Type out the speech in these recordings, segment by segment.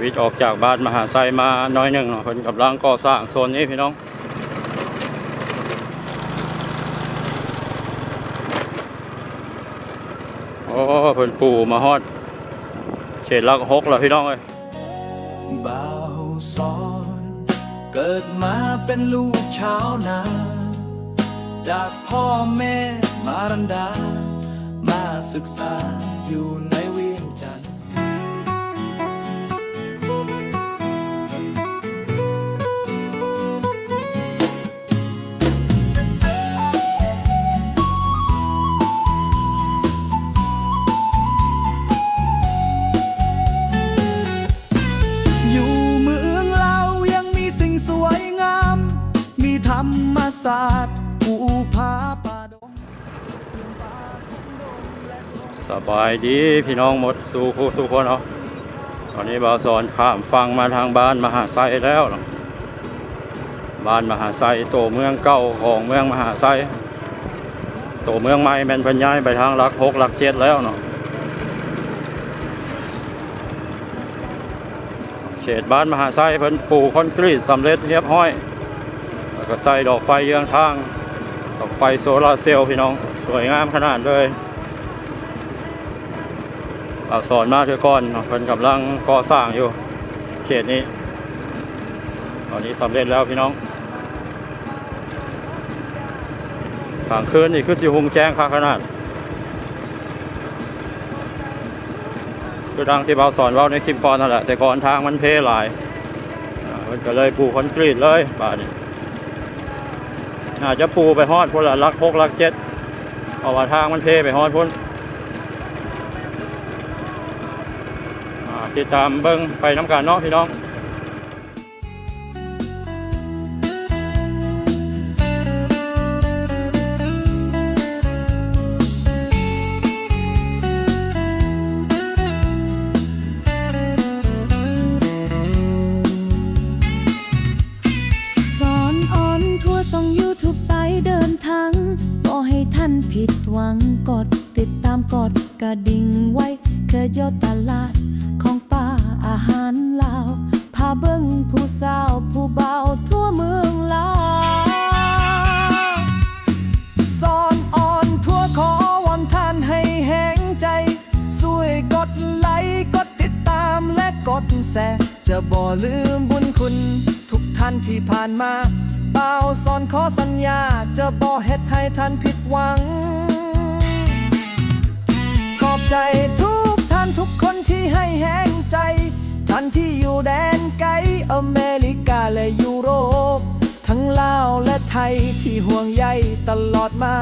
วิทย์ออกจากบ้านมหาไซมาน้อยหนึ่งเนาะเพิ่นกำลังก่อสร้างโซนนี้พี่น้องโอ้เพิ่นปู่มาฮอดเขตหลักหกแล้วพี่น้องเอ้ยบ่าวสอนเกิดมาเป็นลูกชาวนา จากพ่อแม่มารันดา มาศึกษาอยู่ใน ศาสตร์ภูผาป่าดงสบายดีพี่น้องหมดสู่ผู้สู่คนเนาะตอนนี้บ่าวสอนข้ามฟังมาทางบ้านมหาไซแล้วเนาะบ้านมหาไซโตเมืองเก่าของเมืองมหาไซโตเมืองใหม่แมนพันย้ายไปทางหลักหกหลักเจ็ดแล้วเนาะเขตบ้านมหาไซเพิ่นปูคอนกรีตสำเร็จเรียบร้อย แล้วก็ใส่ดอกไฟเยืองทาง ดอกไฟโซลาเซลล์พี่น้อง สวยงามขนาดเลยอักษรมาเทือก่อนเนาะเพิ่นกำลังก่อสร้างอยู่ เขตนี้ ตอนนี้สำเร็จแล้วพี่น้องกลางคืนนี่คือสิหุงแจ้งค่าขนาด คือทางที่เบาสอนว่าในคลิปก่อนนั่นแหละแต่ก่อนทางมันเพลหลายอ่าเพิ่นก็เลยปูคอนกรีตเลยป่านี้ อาจจะปูไปฮอดพุ่นละลักหกลักเจ็ดเพราะว่าทางมันเพไปฮอดพุ่นติดตามเบิ้งไปน้ำการเนาะพี่น้อง หวังกดติดตามกดกระดิ่งไว้ เคยยอตลาดของป้าอาหารลาวพาเบิ้งผู้สาวผู้เบาทั่วเมืองลาวสอนอ่อนทั่วขอวอนท่านให้แหงใจช่วยกดไลค์กดติดตามและกดแชร์จะบ่ลืมบุญคุณ ทุกท่านที่ผ่านมาเป่าสอนขอสัญญาจะบ่เฮ็ดให้ท่านผิดหวัง ใจทุกท่านทุกคนที่ให้แห่งใจ ท่านที่อยู่แดนไกลอเมริกาและยุโรป ทั้งลาวและไทยที่ห่วงใยตลอดมา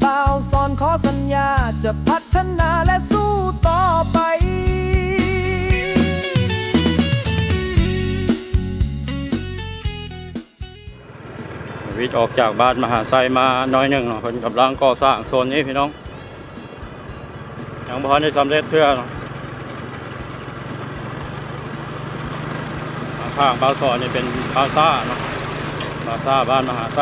เปล่าสอนขอสัญญาจะพัฒนาและสู้ต่อไปวิทย์ออกจากบ้านมหาไซมาน้อยหนึ่งเนาะเพิ่นกำลังก่อสร้างโซนนี้พี่น้อง ยังบ่ทันได้สำเร็จเพื่อนข้างบานสอนนี่เป็นพาซ่าเนาะพาซ่าบ้านมหาไซ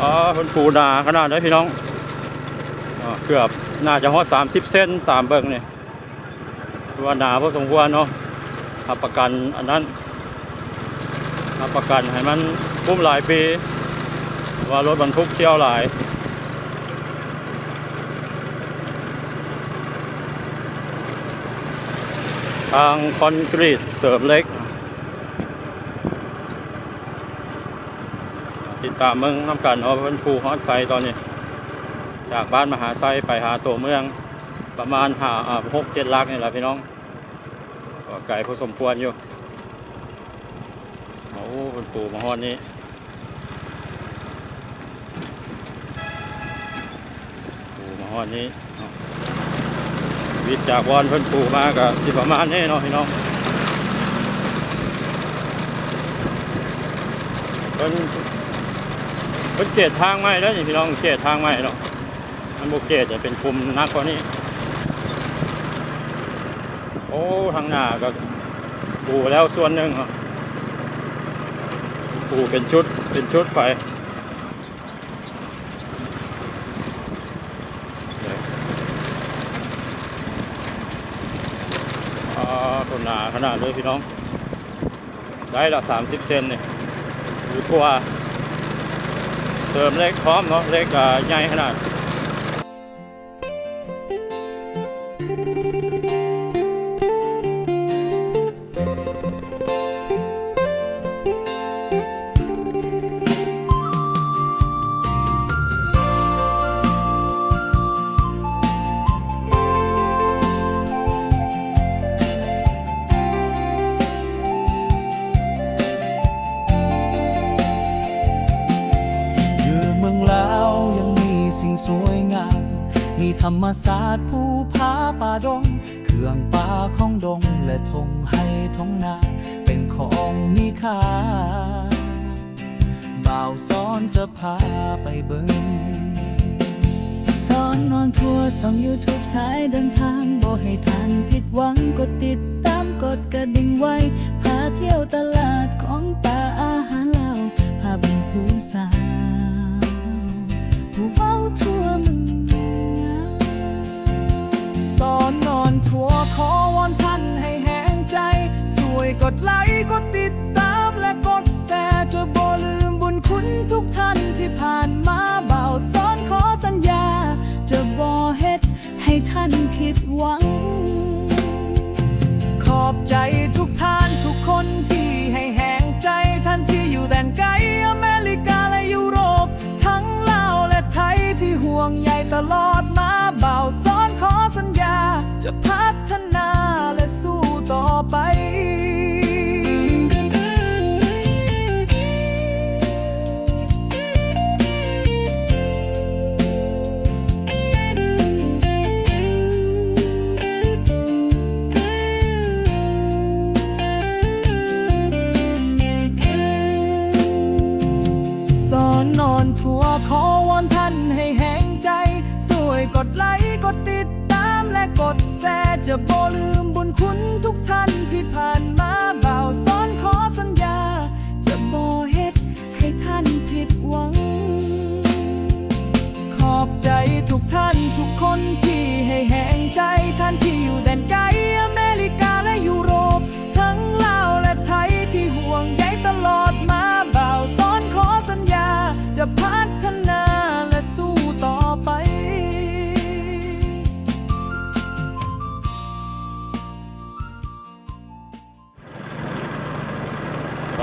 อ๋อเพิ่นปูนาขนาดนี้พี่น้องอเกือบน่าจะฮอด30เส้นตามเบิ่งนี่ถือว่าหนาพอสมควรเนาะรับประกันอันนั้นรับประกันให้มันคุ้มหลายปีว่ารถบรรทุกเที่ยวหลาย ทางคอนกรีตเสริมเล็ก ติดตามเมืองน้ำกันเอาเป็นภูฮอดไซตอนนี้ จากบ้านมหาไซไปหาตัวเมืองประมาณหาหกเจ็ดลักนี่แหละพี่น้องก็ไกลพอสมควรอยู่โอ้คุณปู่มาฮอดนี้ปูมาฮอดนี้ วิจากวอนเพิ่นปูมากับสิประมาณนี้เนาะพี่น้องเพิ่นเพิ่นเกตทางใหม่แล้วนี่พี่น้องเกตทางใหม่เนาะมันโบเกตจะเป็นคุมนักกว่านี้ โอ้ทางหน้าก็ปูแล้วส่วนหนึ่งเนาะปูเป็นชุดเป็นชุดไป ต้นหนาขนาดเลยพี่น้อง ได้ละสามสิบเซนเนี่ยดูทัวเสริมเล็กพร้อมเนาะเล็กใหญ่ขนาด ธรรมศาสตร์ภูผาป่าดง เครื่องป่าของดงและทงให้ทงนา เป็นของมีค่าบ่าวซ้อนจะพาไปเบิ่งสอนนอนทัวร์ส่อง YouTube สายเดินทางบอกให้ทันผิดหวังกดติดตามกดกระดิ่งไว้ พาเที่ยวตลาดของป่าอาหารเหลาพาบุญผู้สาวผู้เฝ้าทั่วมือ สอนนอนทัวขอวอนท่านให้แห้งใจ สวยกดไลค์กดติดตามและกดแชร์จะบ่ลืมบุญคุณทุกท่านที่ผ่านมาเบาสอนขอสัญญา จะบ่เฮ็ดให้ท่านผิดหวัง ขอบใจทุก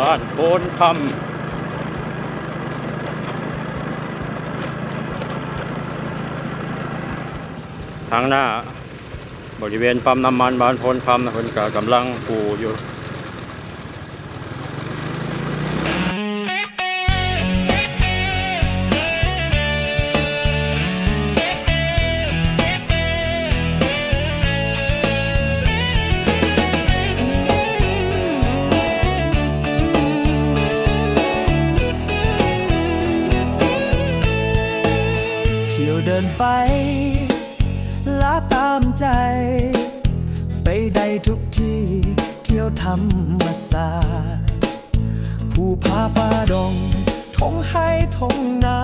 บ้านโพนคำทางหน้า บริเวณปั๊มน้ำมันบ้านโพนคำนะคนกากำลังปูอยู่ ไปลาตามใจ ไปได้ทุกที่ เที่ยวธรรมศาสตร์ผู้พาป่าดงทงให้ทงนา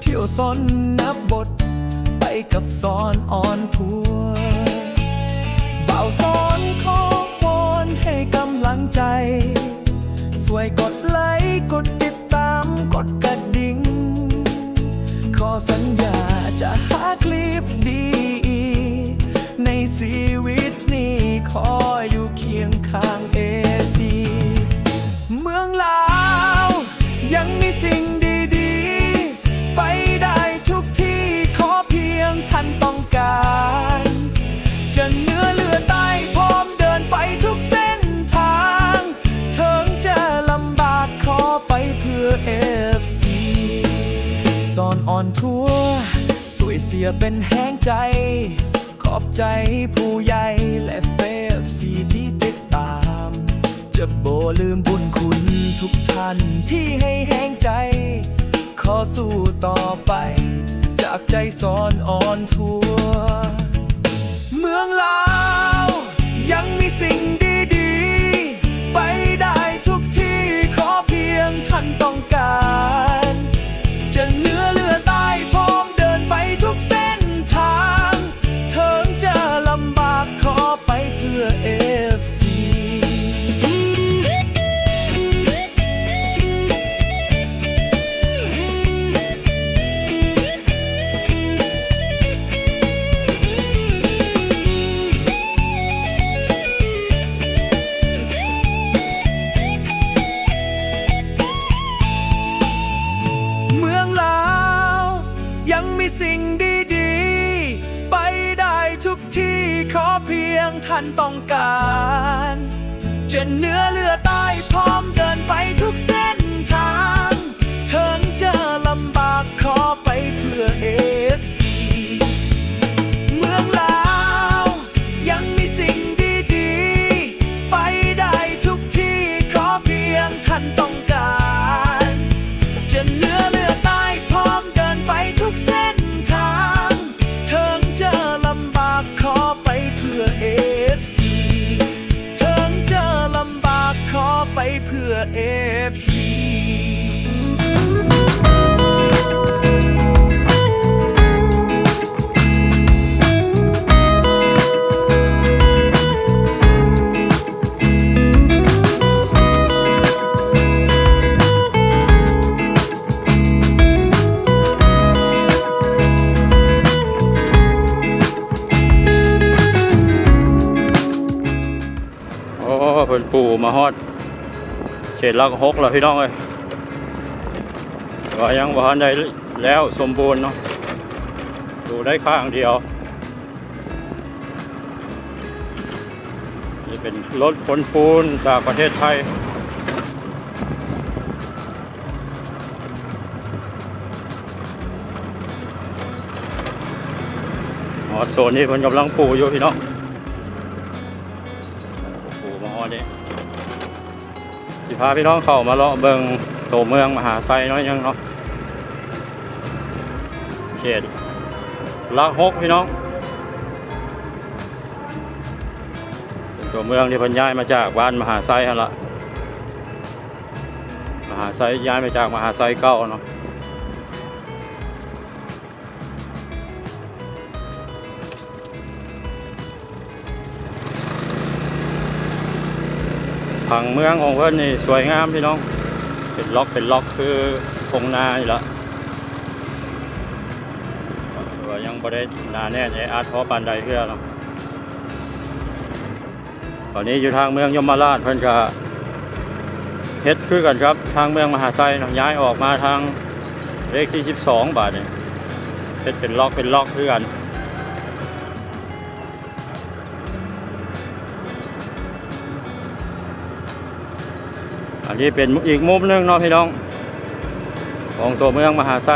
เที่ยวสนนับบท ไปกับสอนอ่อนทัวเบาสอนขอวอนให้กำลังใจ สวยกด ทัวสวยเสียเป็นแห้งใจ ขอบใจผู้ใหญ่และเฟฟซีที่ติดตาม จะโบลืมบุญคุณทุกท่านที่ให้แห้งใจ ขอสู้ต่อไป จากใจสอนอ่อนทัวเมืองลา ฮอดเขตลักหกแล้วพี่น้องเอ้ยก็ยังบ่ทันได้แล้วสมบูรณ์เนาะดูได้ข้างเดียว นี่เป็นรถขนปูนจากประเทศไทยอ๋อโซนนี้เพิ่นกำลังปูอยู่พี่น้อง สิพาพี่น้องเข้ามาเลาะเบิงตัวเมืองมหาไซน้อยยังเนาะเขตลักหกพี่น้องเป็นตัวเมืองที่พันย้ายมาจากบ้านมหาไซหั่นละมหาไซย้ายมาจากมหาไซเก้าเนาะ ผังเมืองของเพื่อนนี่สวยงามพี่น้อง เป็นล็อกเป็นล็อกคือคงนาอยู่ละว่ายังบ่ได้นาแน่ใจอาร์ตพอปานใดเพื่อเนาะตอนนี้อยู่ทางเมืองยมราชเพิ่อนก็เฮ็ดคือกันครับทางเมืองมหาไซนะย้ายออกมาทางเลขที่ 12 บาทนี่เฮ็ดเป็นล็อกเป็นล็อกคือกัน อันนี้เป็นอีกมุมหนึงเนาะพี่น้อง ของตัวเมืองมหาไซ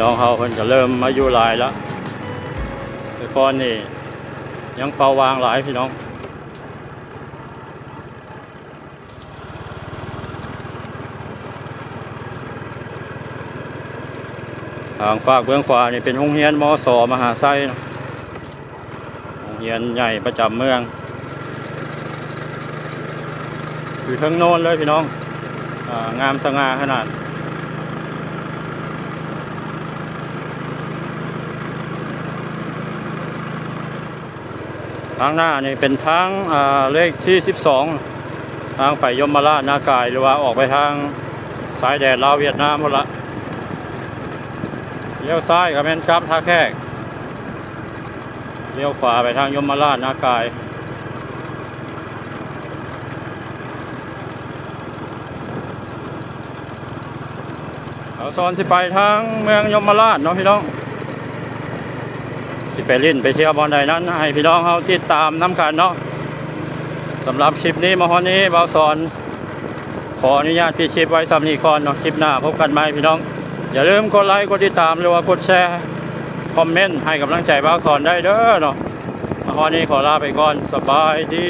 น้องเขาเพิ่นก็เริ่มมาอยู่หลายแล้วแต่ก่อนนี่ยังเป่าวางหลายพี่น้องทางฝากเบื้องขวานี่เป็นโรงเรียนมอสอมหาไซโรงเรียนใหญ่ประจำเมือง อยู่ทั้งโน้นเลยพี่น้ององามสง่าขนาด ทางหน้านี่เป็นทางเลขที่ 12 ทางไปยมราชนากายหรือว่าออกไปทางสายแดนลาวเวียดนามหมดละเลี้ยวซ้ายกับแม่นครับท่าแขกเลี้ยวขวาไปทางยมราชนากายเอาซอนสิไปทางเมืองยมราชเนาะพี่น้อง สิไปลิ่นไปเที่ยวบอลใดนั้น ให้พี่น้องเขาติดตามน้ำกันเนาะสำหรับคลิปนี้มาฮอนนี้เบาสอน ขออนุญาตพี่คลิปไว้สำนีก่อนเนาะคลิปหน้าพบกันใหม่พี่น้อง อย่าลืมกดไลค์กดติดตามหรือว่ากดแชร์คอมเมนต์ให้กำลังใจบ้าสอนได้เด้อเนาะมาฮอนนี้ขอลาไปก่อนสบายดี